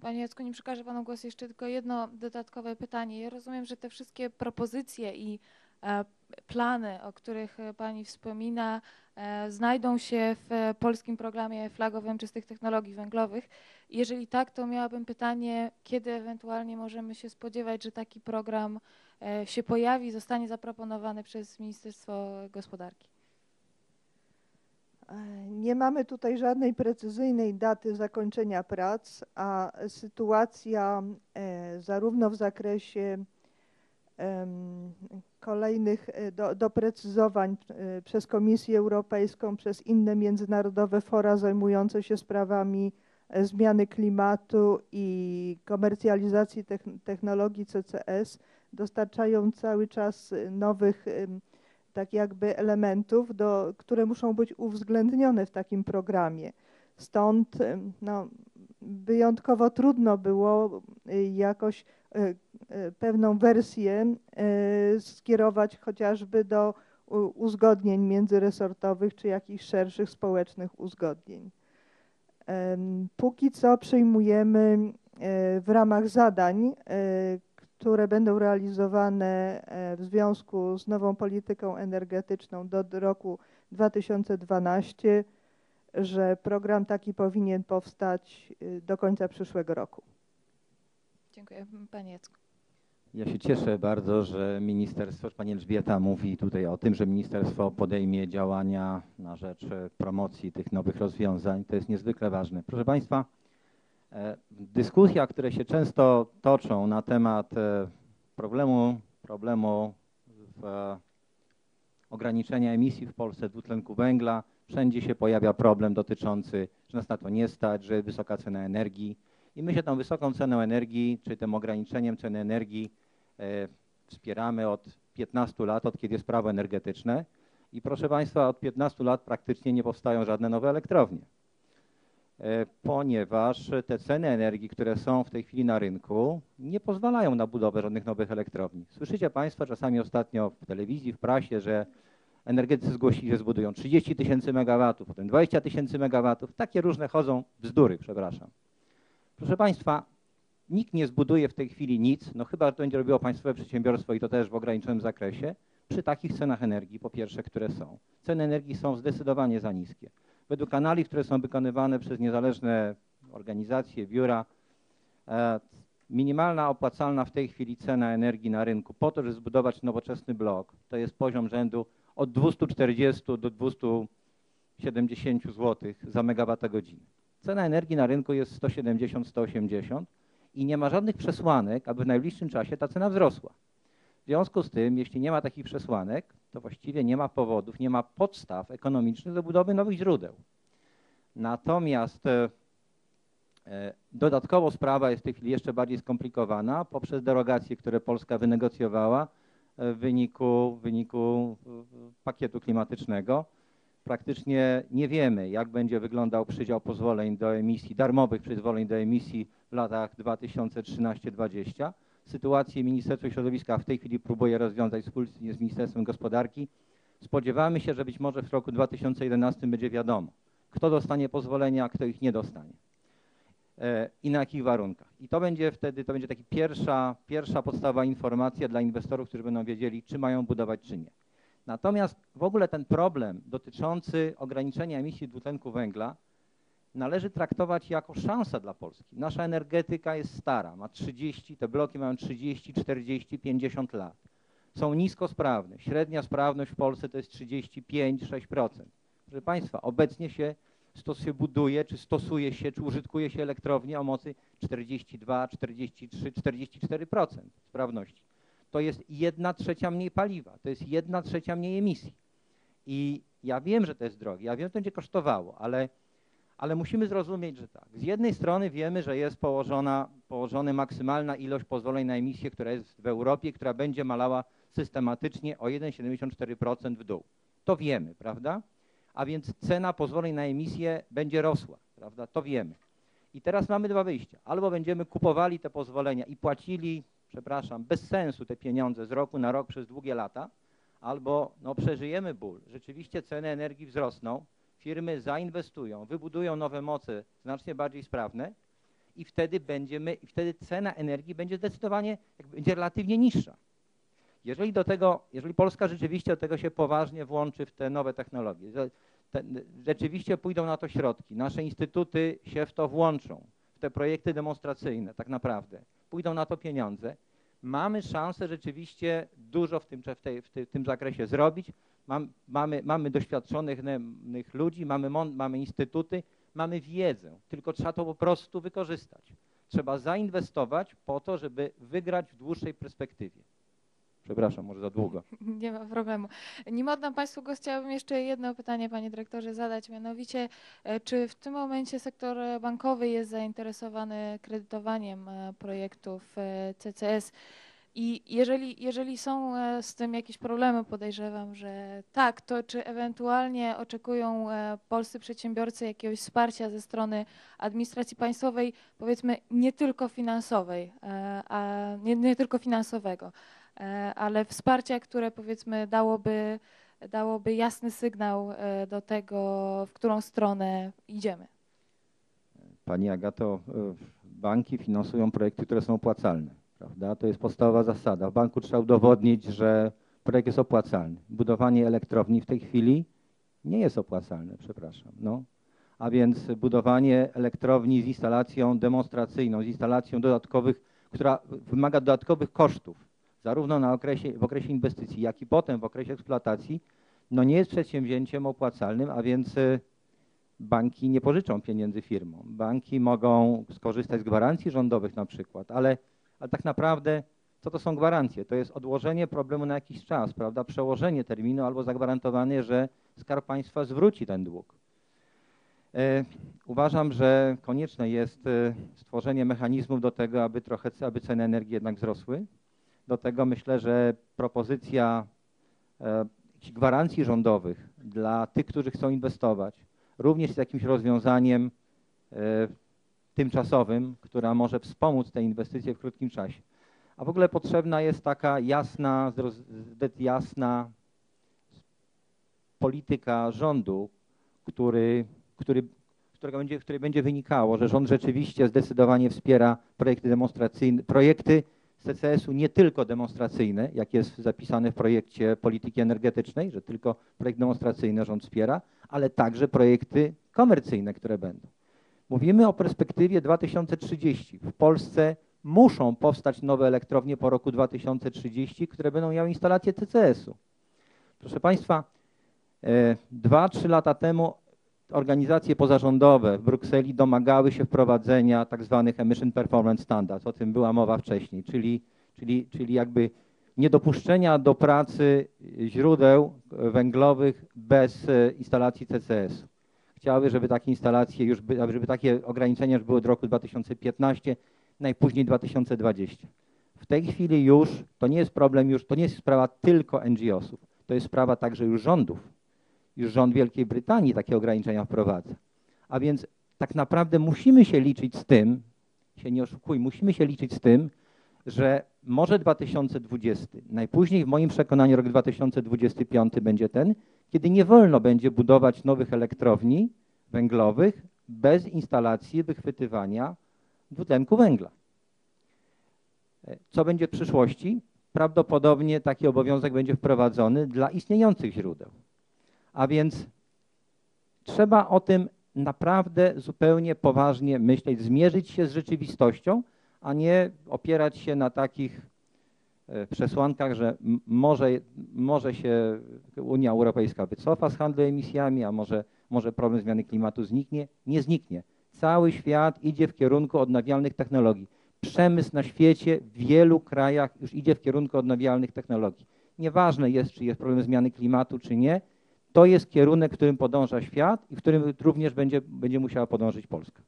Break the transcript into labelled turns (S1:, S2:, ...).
S1: Panie Jacku, nie przekażę Panu głos. Jeszcze tylko jedno dodatkowe pytanie. Ja rozumiem, że te wszystkie propozycje i e, plany, o których e, Pani wspomina, e, znajdą się w polskim programie flagowym czystych technologii węglowych. Jeżeli tak, to miałabym pytanie, kiedy ewentualnie możemy się spodziewać, że taki program się pojawi, zostanie zaproponowany przez Ministerstwo Gospodarki?
S2: Nie mamy tutaj żadnej precyzyjnej daty zakończenia prac, a sytuacja e, zarówno w zakresie kolejnych e, do, doprecyzowań e, przez Komisję Europejską, przez inne międzynarodowe fora zajmujące się sprawami zmiany klimatu i komercjalizacji technologii CCS dostarczają cały czas nowych tak jakby elementów, do, które muszą być uwzględnione w takim programie. Stąd no, wyjątkowo trudno było y, jakoś y, y, pewną wersję skierować chociażby do uzgodnień międzyresortowych czy jakichś szerszych społecznych uzgodnień. Póki co przyjmujemy w ramach zadań, które będą realizowane e, w związku z nową polityką energetyczną do roku 2012, że program taki powinien powstać y, do końca przyszłego roku.
S1: Dziękuję. Panie Jacku.
S3: Ja się cieszę bardzo, że ministerstwo, pani Elżbieta mówi tutaj o tym, że ministerstwo podejmie działania na rzecz promocji tych nowych rozwiązań. To jest niezwykle ważne. Proszę Państwa, E, dyskusja, które się często toczą na temat e, problemu, problemu w ograniczenia emisji w Polsce dwutlenku węgla, wszędzie się pojawia problem dotyczący, że nas na to nie stać, że jest wysoka cena energii. I my się tą wysoką ceną energii, czy tym ograniczeniem ceny energii e, wspieramy od 15 lat, od kiedy jest prawo energetyczne. I proszę Państwa, od 15 lat praktycznie nie powstają żadne nowe elektrownie. E, ponieważ te ceny energii, które są w tej chwili na rynku, nie pozwalają na budowę żadnych nowych elektrowni. Słyszycie Państwo czasami ostatnio w telewizji, w prasie, że energetycy zgłosili, że zbudują 30 tysięcy megawatów, potem 20 tysięcy megawatów. Takie różne chodzą bzdury, przepraszam. Proszę Państwa, nikt nie zbuduje w tej chwili nic, no chyba, że to będzie robiło państwowe przedsiębiorstwo i to też w ograniczonym zakresie, przy takich cenach energii, po pierwsze, które są. Ceny energii są zdecydowanie za niskie według analiz, które są wykonywane przez niezależne organizacje, biura, e, minimalna opłacalna w tej chwili cena energii na rynku po to, żeby zbudować nowoczesny blok, to jest poziom rzędu od 240 do 270 zł za megawattogodzinę. Cena energii na rynku jest 170-180 i nie ma żadnych przesłanek, aby w najbliższym czasie ta cena wzrosła. Związku z tym, jeśli nie ma takich przesłanek, to właściwie nie ma powodów, nie ma podstaw ekonomicznych do budowy nowych źródeł. Natomiast e, e, dodatkowo sprawa jest w tej chwili jeszcze bardziej skomplikowana poprzez derogacje, które Polska wynegocjowała e, w wyniku, w wyniku pakietu klimatycznego. Praktycznie nie wiemy, jak będzie wyglądał przydział pozwoleń do emisji, darmowych przyzwoleń do emisji w latach 2013-2020 sytuację Ministerstwo Środowiska w tej chwili próbuje rozwiązać wspólnie z Ministerstwem Gospodarki. Spodziewamy się, że być może w roku 2011 będzie wiadomo, kto dostanie pozwolenia, a kto ich nie dostanie e, i na jakich warunkach. I to będzie wtedy, to będzie taka pierwsza, pierwsza podstawowa informacja dla inwestorów, którzy będą wiedzieli, czy mają budować, czy nie. Natomiast w ogóle ten problem dotyczący ograniczenia emisji dwutlenku węgla należy traktować jako szansę dla Polski. Nasza energetyka jest stara, ma 30, te bloki mają 30, 40, 50 lat. Są niskosprawne. Średnia sprawność w Polsce to jest 35-6%. Proszę Państwa, obecnie się stosuje, buduje, czy stosuje się, czy użytkuje się elektrownie o mocy 42, 43, 44% sprawności. To jest jedna trzecia mniej paliwa, to jest jedna trzecia mniej emisji. I ja wiem, że to jest drogie, ja wiem, że to będzie kosztowało, ale ale musimy zrozumieć, że tak. Z jednej strony wiemy, że jest położona, położona maksymalna ilość pozwoleń na emisję, która jest w Europie, która będzie malała systematycznie o 1,74% w dół. To wiemy, prawda? A więc cena pozwoleń na emisję będzie rosła, prawda? To wiemy. I teraz mamy dwa wyjścia. Albo będziemy kupowali te pozwolenia i płacili, przepraszam, bez sensu te pieniądze z roku na rok przez długie lata, albo no, przeżyjemy ból. Rzeczywiście ceny energii wzrosną, firmy zainwestują, wybudują nowe moce znacznie bardziej sprawne i wtedy będziemy, wtedy cena energii będzie zdecydowanie, będzie relatywnie niższa. Jeżeli do tego, jeżeli Polska rzeczywiście do tego się poważnie włączy w te nowe technologie, że te, rzeczywiście pójdą na to środki, nasze instytuty się w to włączą, w te projekty demonstracyjne tak naprawdę, pójdą na to pieniądze, mamy szansę rzeczywiście dużo w tym, w tej, w tej, w tym zakresie zrobić. Mam, mamy, mamy doświadczonych ludzi, mamy, mamy instytuty, mamy wiedzę, tylko trzeba to po prostu wykorzystać. Trzeba zainwestować po to, żeby wygrać w dłuższej perspektywie. Przepraszam, może za długo.
S1: Nie ma problemu. Nim oddam Państwu głos, chciałabym jeszcze jedno pytanie, Panie Dyrektorze, zadać. Mianowicie, e, czy w tym momencie sektor bankowy jest zainteresowany kredytowaniem e, projektów e, CCS? I jeżeli, jeżeli są z tym jakieś problemy, podejrzewam, że tak, to czy ewentualnie oczekują polscy przedsiębiorcy jakiegoś wsparcia ze strony administracji państwowej, powiedzmy nie tylko finansowej, a nie, nie tylko finansowego, ale wsparcia, które powiedzmy dałoby, dałoby jasny sygnał e, do tego, w którą stronę idziemy.
S3: Pani Agato, e, banki finansują projekty, które są opłacalne, prawda? To jest podstawowa zasada. W banku trzeba udowodnić, że projekt jest opłacalny. Budowanie elektrowni w tej chwili nie jest opłacalne, przepraszam. No. A więc budowanie elektrowni z instalacją demonstracyjną, z instalacją dodatkowych, która wymaga dodatkowych kosztów, zarówno na okresie, w okresie inwestycji, jak i potem w okresie eksploatacji, no nie jest przedsięwzięciem opłacalnym, a więc y, banki nie pożyczą pieniędzy firmom. Banki mogą skorzystać z gwarancji rządowych na przykład, ale, ale tak naprawdę co to są gwarancje? To jest odłożenie problemu na jakiś czas, prawda? Przełożenie terminu albo zagwarantowanie, że Skarb Państwa zwróci ten dług. E, uważam, że konieczne jest e, stworzenie mechanizmów do tego, aby trochę, aby ceny energii jednak wzrosły. Do tego myślę, że propozycja e, gwarancji rządowych dla tych, którzy chcą inwestować, również jest jakimś rozwiązaniem e, tymczasowym, która może wspomóc te inwestycje w krótkim czasie. A w ogóle potrzebna jest taka jasna, jasna polityka rządu, który, który, którego będzie, której będzie wynikało, że rząd rzeczywiście zdecydowanie wspiera projekty demonstracyjne, projekty CCS-u nie tylko demonstracyjne, jak jest zapisane w projekcie polityki energetycznej, że tylko projekt demonstracyjny rząd wspiera, ale także projekty komercyjne, które będą. Mówimy o perspektywie 2030. W Polsce muszą powstać nowe elektrownie po roku 2030, które będą miały instalację CCS-u. Proszę Państwa, e, dwa, trzy lata temu organizacje pozarządowe w Brukseli domagały się wprowadzenia tak zwanych emission performance standards, o tym była mowa wcześniej, czyli, czyli, czyli jakby niedopuszczenia do pracy źródeł węglowych bez e, instalacji CCS. Chciały, żeby takie instalacje już, by, żeby takie ograniczenia już były od roku 2015, najpóźniej 2020. W tej chwili już to nie jest problem, już to nie jest sprawa tylko NGO-sów, to jest sprawa także już rządów już rząd Wielkiej Brytanii takie ograniczenia wprowadza. A więc tak naprawdę musimy się liczyć z tym, się nie oszukuj, musimy się liczyć z tym, że może 2020, najpóźniej w moim przekonaniu rok 2025 będzie ten, kiedy nie wolno będzie budować nowych elektrowni węglowych bez instalacji wychwytywania dwutlenku węgla. Co będzie w przyszłości? Prawdopodobnie taki obowiązek będzie wprowadzony dla istniejących źródeł. A więc trzeba o tym naprawdę zupełnie poważnie myśleć, zmierzyć się z rzeczywistością, a nie opierać się na takich e, przesłankach, że może, może się Unia Europejska wycofa z handlu emisjami, a może, może problem zmiany klimatu zniknie. Nie zniknie. Cały świat idzie w kierunku odnawialnych technologii. Przemysł na świecie w wielu krajach już idzie w kierunku odnawialnych technologii. Nieważne jest, czy jest problem zmiany klimatu, czy nie, to jest kierunek, którym podąża świat i w którym również będzie, będzie musiała podążyć Polska.